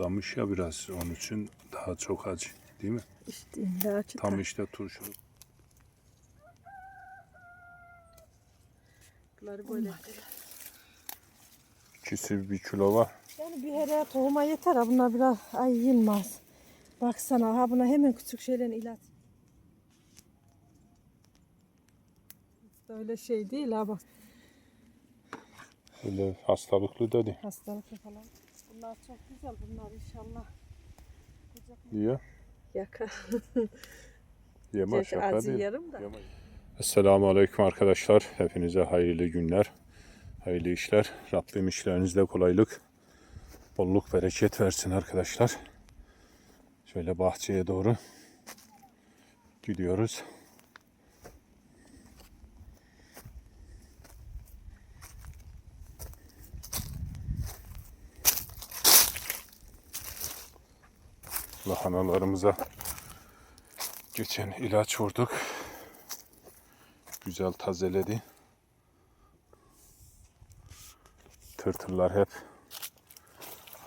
Lamış ya biraz onun için daha çok acı değil mi? İşte ilaçı Tam da- işte turşu. Böyle. İkisi bir kilo var. Yani bir hele tohuma yeter ha bunlar biraz ay yılmaz. Baksana ha buna hemen küçük şeylerin ilaç. Öyle şey değil ha bak Öyle hastalıklı değil. hastalıklı falan. Bunlar çok güzel bunlar inşallah. Niye? Yaka. Gerçi şaka değil. yarım da. Esselamu Aleyküm arkadaşlar. Hepinize hayırlı günler, hayırlı işler. Rabbim işlerinizde kolaylık, bolluk, bereket versin arkadaşlar. Şöyle bahçeye doğru gidiyoruz. Lahanalarımıza geçen ilaç vurduk güzel tazeledi. Tırtırlar hep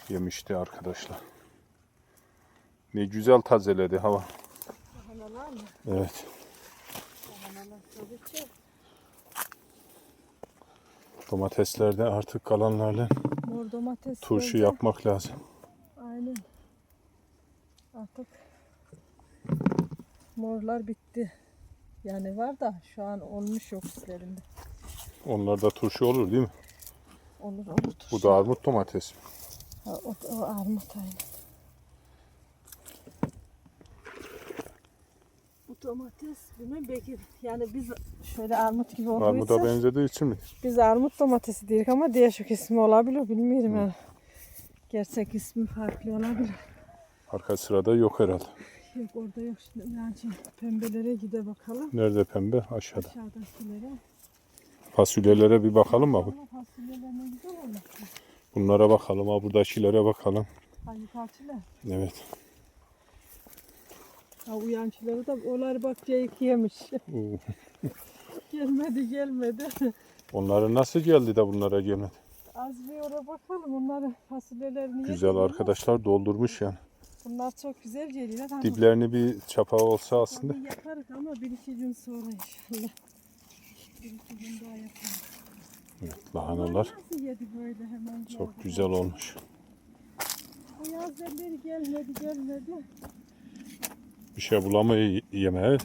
yemişti arkadaşlar. Ne güzel tazeledi hava. Lahanalar mı? Evet. Lahanalar. Domateslerde artık kalanlarla Mor domates. turşu yapmak lazım. Aynen. Artık morlar bitti. Yani var da şu an olmuş yok üstlerinde. Onlarda turşu olur değil mi? Olur olur. Bu da armut domates. Ha, o, o armut aynı. Bu domates bilmem belki yani biz şöyle armut gibi Armuda olduysa benzediği için mi? biz armut domatesi diyoruz ama değişik ismi olabilir bilmiyorum yani. Gerçek ismi farklı olabilir. Arka sırada yok herhalde. Yok orada yok şimdi yani pembelere gide bakalım. Nerede pembe? Aşağıda. Aşağıdakilere. Fasulyelere bir bakalım mı abi? Ama fasulyeler ne güzel olmuş. Bunlara bakalım. Ha buradakilere bakalım. Hangi parçalar? Evet. Ha uyançları da onlar bak geyik yemiş. Gelmedi gelmedi. Onları nasıl geldi de bunlara gelmedi? Az bir oraya bakalım onların fasulyelerini Güzel yedim. arkadaşlar doldurmuş yani. Bunlar çok güzel geliyor ama Diplerini bir çapa olsa aslında. onu yaparız ama bir iki gün sonra inşallah. Bir iki gün daha yaparız. Evet, lahanalar Nasıl yedi böyle hemen çok geldi. güzel olmuş. Bu yazları gelmedi gelmedi. Bir şey bulamıyor yemeğe.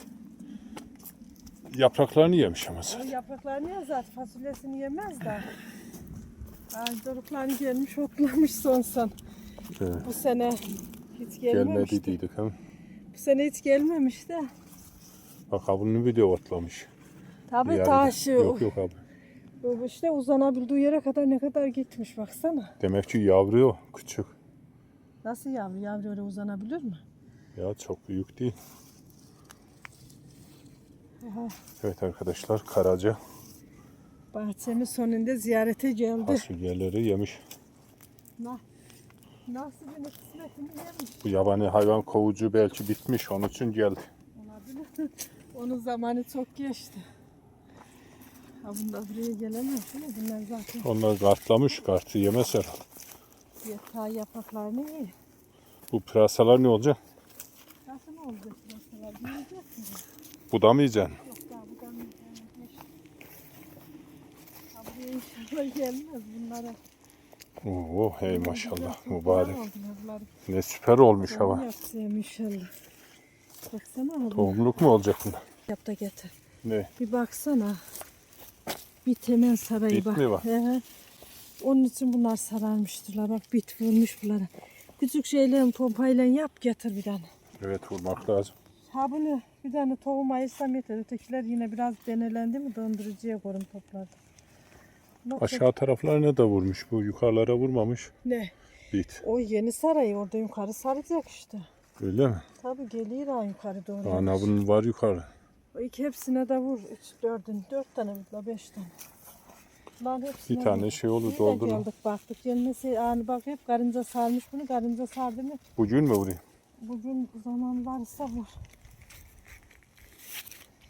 Yapraklarını yemiş ama zaten. yapraklarını yer zaten fasulyesini yemez de. Ay doruklarını gelmiş otlamış sonsan. Evet, Bu sene hiç gelmemişti. gelmedi dedik hem. Bu sene hiç gelmemiş de. Bak bunu video otlamış. Tabii yerde. taşı. Yok yok abi. Bu işte uzanabildiği yere kadar ne kadar gitmiş baksana. Demek ki yavru o, küçük. Nasıl yavru? Yavru öyle uzanabilir mi? Ya çok büyük değil. Aha, Evet arkadaşlar Karaca bahçemin sonunda ziyarete geldi. fasulyeleri yemiş. Na, nasibini kısmetini yemiş. Bu yabani hayvan kovucu belki bitmiş onun için geldi. Olabilir. Onun zamanı çok geçti. Ha bunlar buraya gelemez değil mi? Bunlar zaten Onlar kartlamış kartı yemez herhalde. yatağı yapraklarını yiyor. Bu pırasalar ne olacak? Nasıl ne olacak? Nasıl Yiyecek mi? Bu da mı yiyeceksin? Yok daha bu da mı? Ha buraya inşallah gelmez bunlara. Oo hey maşallah mübarek. Ne süper olmuş hava. Yapsayım inşallah. Baksana abi. Tohumluk mu olacak bunlar? Yap da getir. Ne? Bir baksana. Bit hemen sarayı Bit bak. mi var? He. Onun için bunlar sararmıştırlar. Bak bit vurmuş bunlara. Küçük şeyle pompayla yap getir bir tane. Evet vurmak lazım. Ha bunu bir tane tohum ayırsam yeter. Ötekiler yine biraz denelendi mi dondurucuya koyun topladı. Bak, Aşağı taraflarına da vurmuş. Bu yukarılara vurmamış. Ne? Bit. O yeni sarayı orada yukarı saracak işte. Öyle mi? Tabii geliyor ha yukarı doğru. Ana bunun var yukarı. O iki hepsine de vur. Üç, dördün, dört tane mi? Beş tane. Lan hepsine Bir tane vur. şey olur Yine doldur. geldik baktık. Gelmesi yani bak hep karınca sarmış bunu. Karınca sardı mı? Bugün mü vurayım? Bugün zaman varsa vur.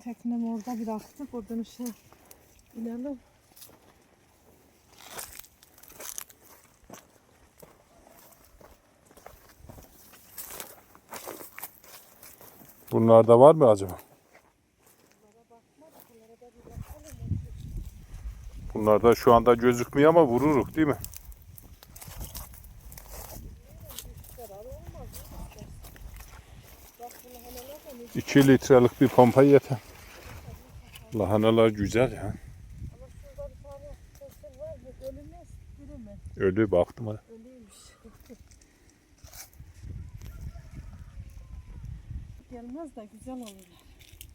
Teknem orada bıraktık. Oradan işte inelim. Bunlarda var mı acaba? Bunlarda şu anda gözükmüyor ama vururuk değil mi? İki litrelik bir pompa yeter. Lahanalar güzel ya. Ama şurada bir tane sesler var mı? Ölümez, diremez. Ölü baktım ha. Ölüymüş. Gelmez de güzel olur.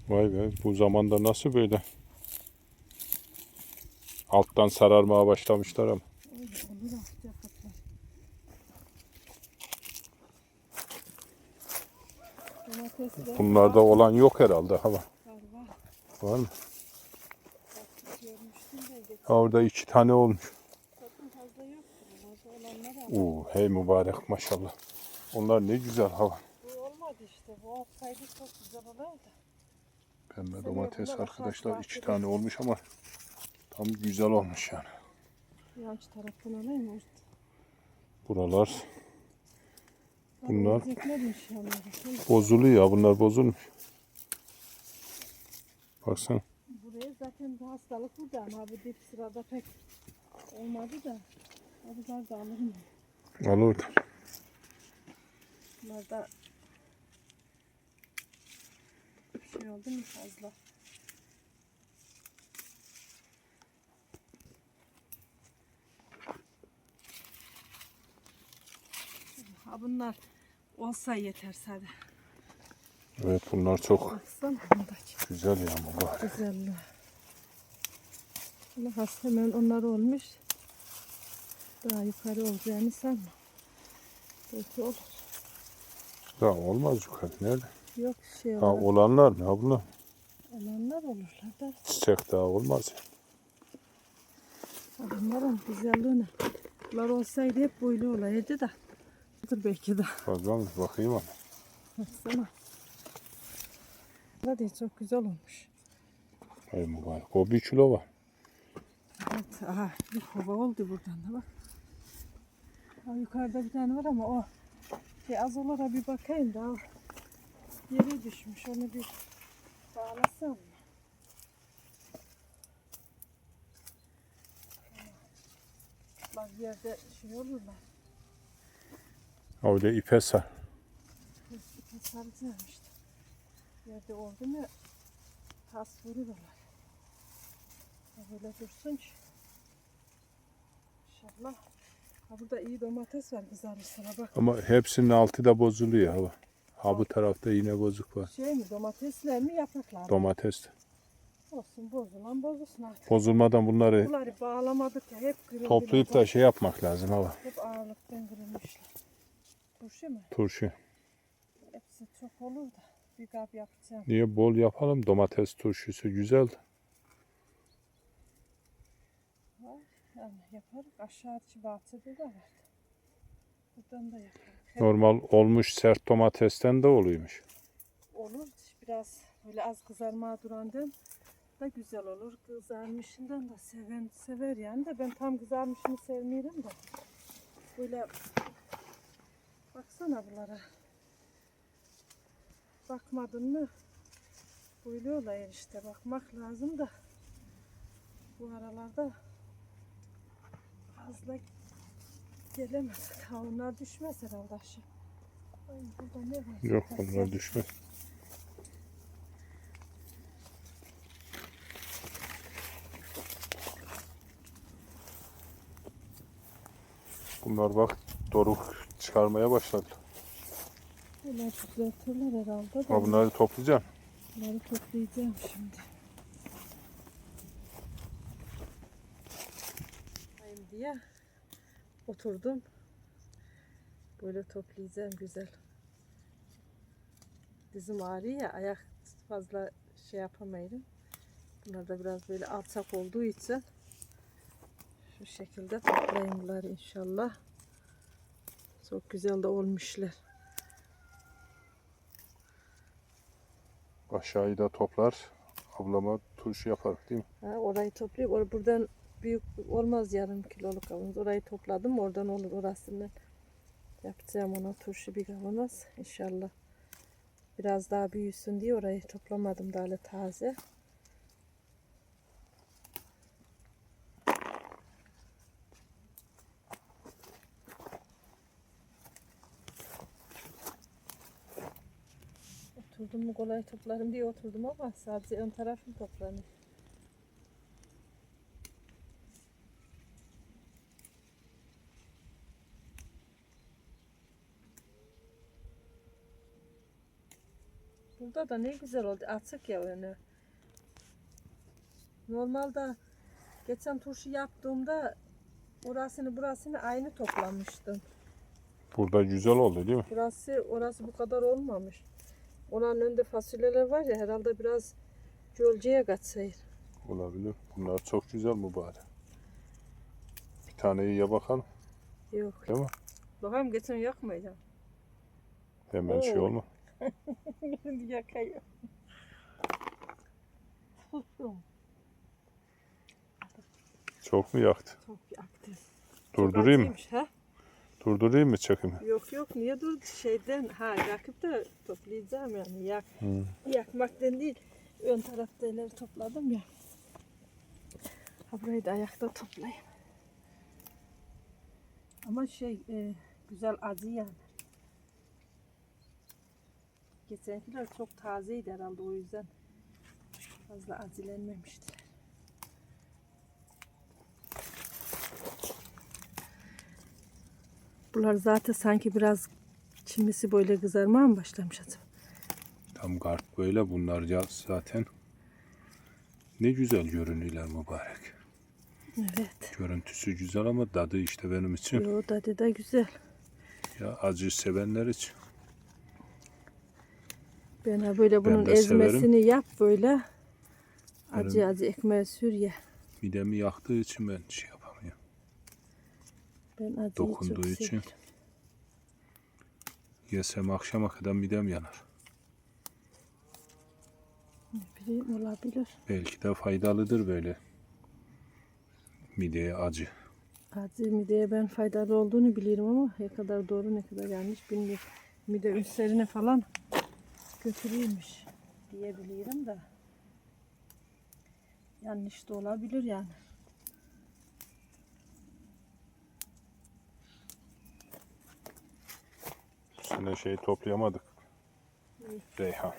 Vay be bu zamanda nasıl böyle? Alttan sararmaya başlamışlar ama. Öyle olur yapraklar. Domatesler Bunlarda olan yok herhalde hava. var var. Var mı? Görmüştüm de geçen Ha, orada iki tane olmuş. zaten fazla yoktu. Fazla olanlar ama Oo, hey mübarek maşallah. Onlar ne güzel hava. Olmadı işte. Bu olsaydı çok güzel olurdu. Pembe domates arkadaşlar iki tane olmuş ama tam güzel olmuş yani. Yanlış taraftan alayım mı? Buralar Bunlar- bozuluyor ya bunlar bozulmuş. Baksana. Buraya zaten bu hastalık burada ama bu dip sırada pek olmadı da. Abuzlar da alırım. Al orada. Bunlar da bir şey oldu mu fazla? Ha bunlar olsa yeter sadece. Evet bunlar çok Baksana bundaki güzel ya mübarek. güzelliği. Ama has hemen onlar olmuş. Daha yukarı olacağını sanma. Belki olur. Daha olmaz yukarı. Nerede? Yok şey Ha olarak olanlar? Ha bunlar? olanlar olurlar da. Çiçek daha olmaz. ya. Bunların güzelliğine. Bunlar olsaydı hep böyle olaydı da. Dur belki de. Bakalım bakayım ama. Baksana. Hadi çok güzel olmuş. Hay mübarek. O bir kilo var. Evet, aha bir kova oldu buradan da bak. Ha, yukarıda bir tane var ama o şey az olur ha bir bakayım da yere düşmüş onu bir bağlasam mı? Bak yerde şey olurlar. Ha öyle ipe sar. İpi saracağım işte. Yerde oldu mu tas vururlar. Böyle dursun ki. İnşallah. Ha burada iyi domates var kızarırsa bak. Ama hepsinin altı da bozuluyor hava. Ha bu tarafta yine bozuk var. Şey mi domatesler mi yapraklar mı? Domates. Olsun bozulan bozulsun artık. Bozulmadan bunları Bunları bağlamadık ya hep kırıldı. toplayıp da şey yapmak lazım hava. Hep ağırlıktan kırılmışlar. Turşu mu? Turşu. Hepsi çok olur da bir kap yapacağım. Niye bol yapalım? Domates turşusu güzel. Var. Yani yaparız. Aşağıdaki bahçede de var. Buradan da yaparız. Normal olmuş sert domatesten de oluyormuş. olur. Biraz böyle az kızarmaya durandan da güzel olur. Kızarmışından da seven sever yani de ben tam kızarmışını sevmiyorum da. Böyle baksana bunlara. Bakmadın mı? Böyle olayır işte. Bakmak lazım da. Bu aralarda fazla gelemez. Ha, onlar düşmez herhalde aşağı. Ay burada ne var? Yok onlar düşmez. Bunlar bak doruk çıkarmaya başladı. Bunlar düzeltirler herhalde. Ha bunları toplayacağım. Bunları toplayacağım şimdi. Ayım diye oturdum. Böyle toplayacağım güzel. Dizim ağrıyor ya ayak fazla şey yapamayırım. Bunlar da biraz böyle alçak olduğu için şu şekilde toplayayım bunları inşallah. Çok güzel de olmuşlar. Aşağıyı da toplar. Ablama turşu yapar değil mi? Ha, orayı toplayıp or buradan büyük olmaz yarım kiloluk kavanoz. Orayı topladım oradan olur orasından. Yapacağım ona turşu bir kavanoz inşallah. Biraz daha büyüsün diye orayı toplamadım daha taze. Oturdum mu kolay toplarım diye oturdum ama sadece ön tarafım toplanıyor. Burada da ne güzel oldu. Açık ya önü. Normalde geçen turşu yaptığımda orasını burasını aynı toplamıştım. Burada güzel oldu değil mi? Burası orası bu kadar olmamış. Onun önünde fasulyeler var ya herhalde biraz gölgeye kaçsayır. Olabilir. Bunlar çok güzel mübarek. Bir tane yiye bakalım. Yok. Değil mi? Bakayım geçen yakmayacağım. Hemen şey Oo. olma. Yakayım. Çok mu yaktı? Çok yaktı. Durdurayım mı? Ha? Durdurayım mı çekimi? Yok yok niye durdu şeyden ha yakıp da toplayacağım yani yak Hı. yakmaktan değil ön tarafta ileri topladım ya. Ha burayı da ayakta toplayayım. Ama şey e, güzel acı yani. Geçenkiler çok tazeydi herhalde o yüzden fazla acılenmemiştir. Bunlar zaten sanki biraz çimisi böyle kızarmaya mı başlamış acaba? Tam kart böyle bunlar zaten. Ne güzel görünüyorlar mübarek. Evet. Görüntüsü güzel ama tadı işte benim için. Yo tadı da güzel. Ya acı sevenler için. Ben ha böyle bunun de severim. ezmesini yap böyle. Acı Benim- acı ekmeğe sür ye. Midemi yaktığı için ben şey yapamıyorum. Ben acıyı Dokunduğu çok için. severim. Yesem akşama kadar midem yanar. Ne bileyim olabilir. Belki de faydalıdır böyle. Mideye acı. Acı mideye ben faydalı olduğunu bilirim ama ne kadar doğru ne kadar yanlış bilmiyorum. Mide ülserine falan götürüyormuş diyebilirim de. Yanlış da olabilir yani. Sene şey toplayamadık. Reyhan.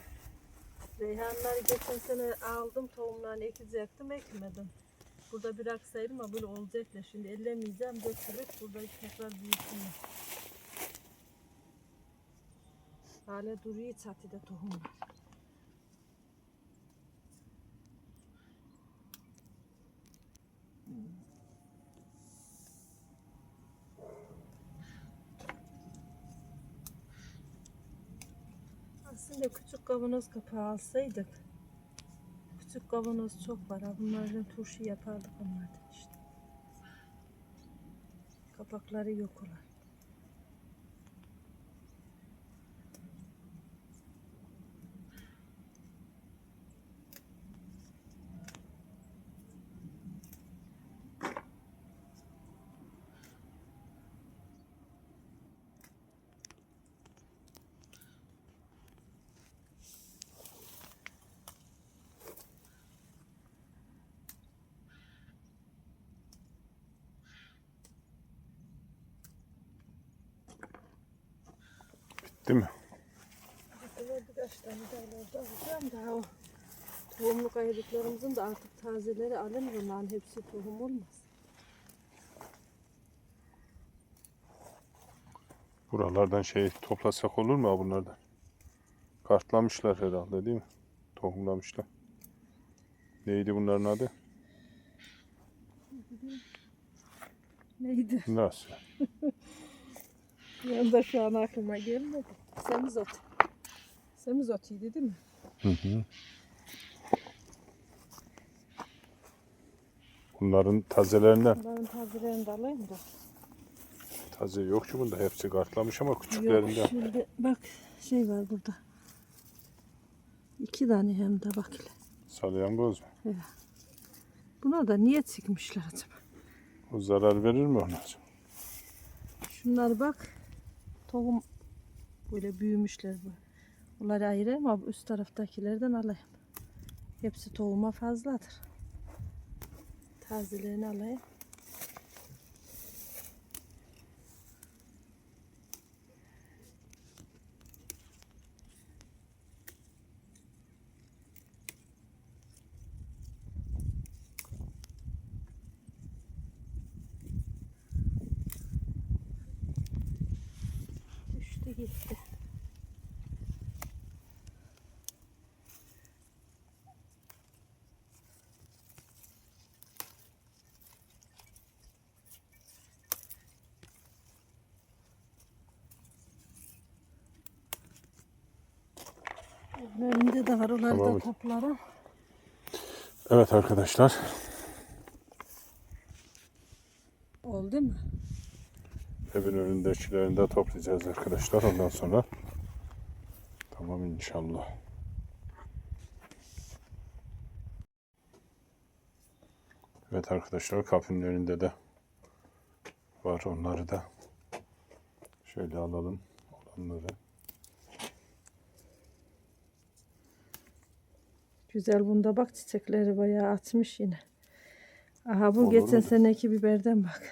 Reyhanları geçen sene aldım tohumlarını ekecektim ekmedim. Burada bıraksaydım ama böyle olacak da şimdi ellemeyeceğim dökülür burada tekrar büyüsün. Hala duruyor çatıda tohumlar. Aslında küçük kavanoz kapağı alsaydık. Küçük kavanoz çok var. Bunlardan turşu yapardık onlardan işte. Kapakları yok olan. Değil mi? Birkaç tane daha orada alacağım daha o tohumluk ayırdıklarımızın da artık tazeleri alınır onların hepsi tohum olmaz. Buralardan şey toplasak olur mu bunlardan? Kartlamışlar herhalde değil mi? Tohumlamışlar. Neydi bunların adı? Neydi? Nasıl? Yani da şu an aklıma gelmedi. Semizot. Semizotuydu değil mi? Hı hı. Bunların tazelerinden. Bunların tazelerini de alayım da. Taze yok ki bunda. Hepsi kartlamış ama Yok küçüklerinden. şimdi bak şey var burada. İki tane hem de bak hele. Salyangoz mu? Buna da niye çıkmışlar acaba? O zarar verir mi ona? Şunlar bak. Tohum böyle büyümüşler bu. Bunları ayırayım ama üst taraftakilerden alayım. Hepsi tohuma fazladır. Tazelerini alayım. Önünde de var. Onları Tamam. da toplarım. Evet arkadaşlar. Oldu mu? Evin önündekilerini de toplayacağız arkadaşlar. Ondan sonra tamam inşallah. Evet arkadaşlar kapının önünde de var onları da. Şöyle alalım olanları. Güzel bunda bak çiçekleri bayağı atmış yine. Aha bu Olur geçen mu? seneki biberden bak.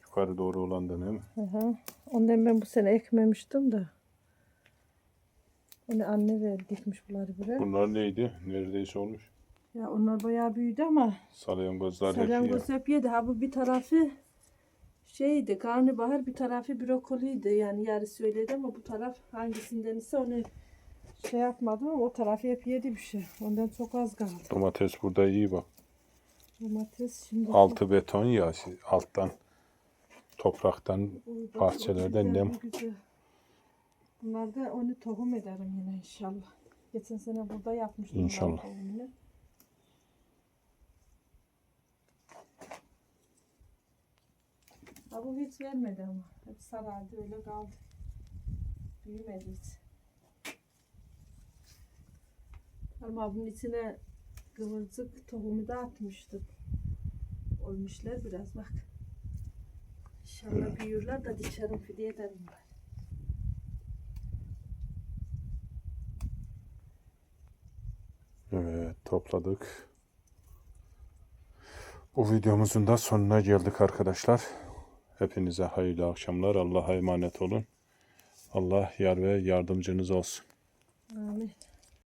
Yukarı doğru olan da değil mi? Aha. Ondan ben bu sene ekmemiştim de. Onu anne verdi dikmiş bunları buraya. Bunlar neydi? Neredeyse olmuş. Ya onlar bayağı büyüdü ama Salyangozlar salyangoz hep yedi. Ha bu bir tarafı şeydi karnabahar bir tarafı brokoliydi. Yani yarısı öyleydi ama bu taraf hangisinden ise onu şey yapmadım ama o tarafı hep yedi bir şey. Ondan çok az kaldı. Domates burada iyi bak. Domates şimdi Altı beton ya alttan topraktan o güzel, nem. güzel. Bunlar da onu tohum ederim yine inşallah. Geçen sene burada yapmıştım. İnşallah. tohumunu. Ha bu hiç vermedi ama. Hep sarardı öyle kaldı. Büyümedi hiç. Bunun içine kıvırcık tohumu da atmıştım. Olmuşlar biraz bak. İnşallah büyürler de dikerim fidye ederim ben. Evet topladık. Bu videomuzun da sonuna geldik arkadaşlar. Hepinize hayırlı akşamlar. Allah'a emanet olun. Allah yar ve yardımcınız olsun. Amin.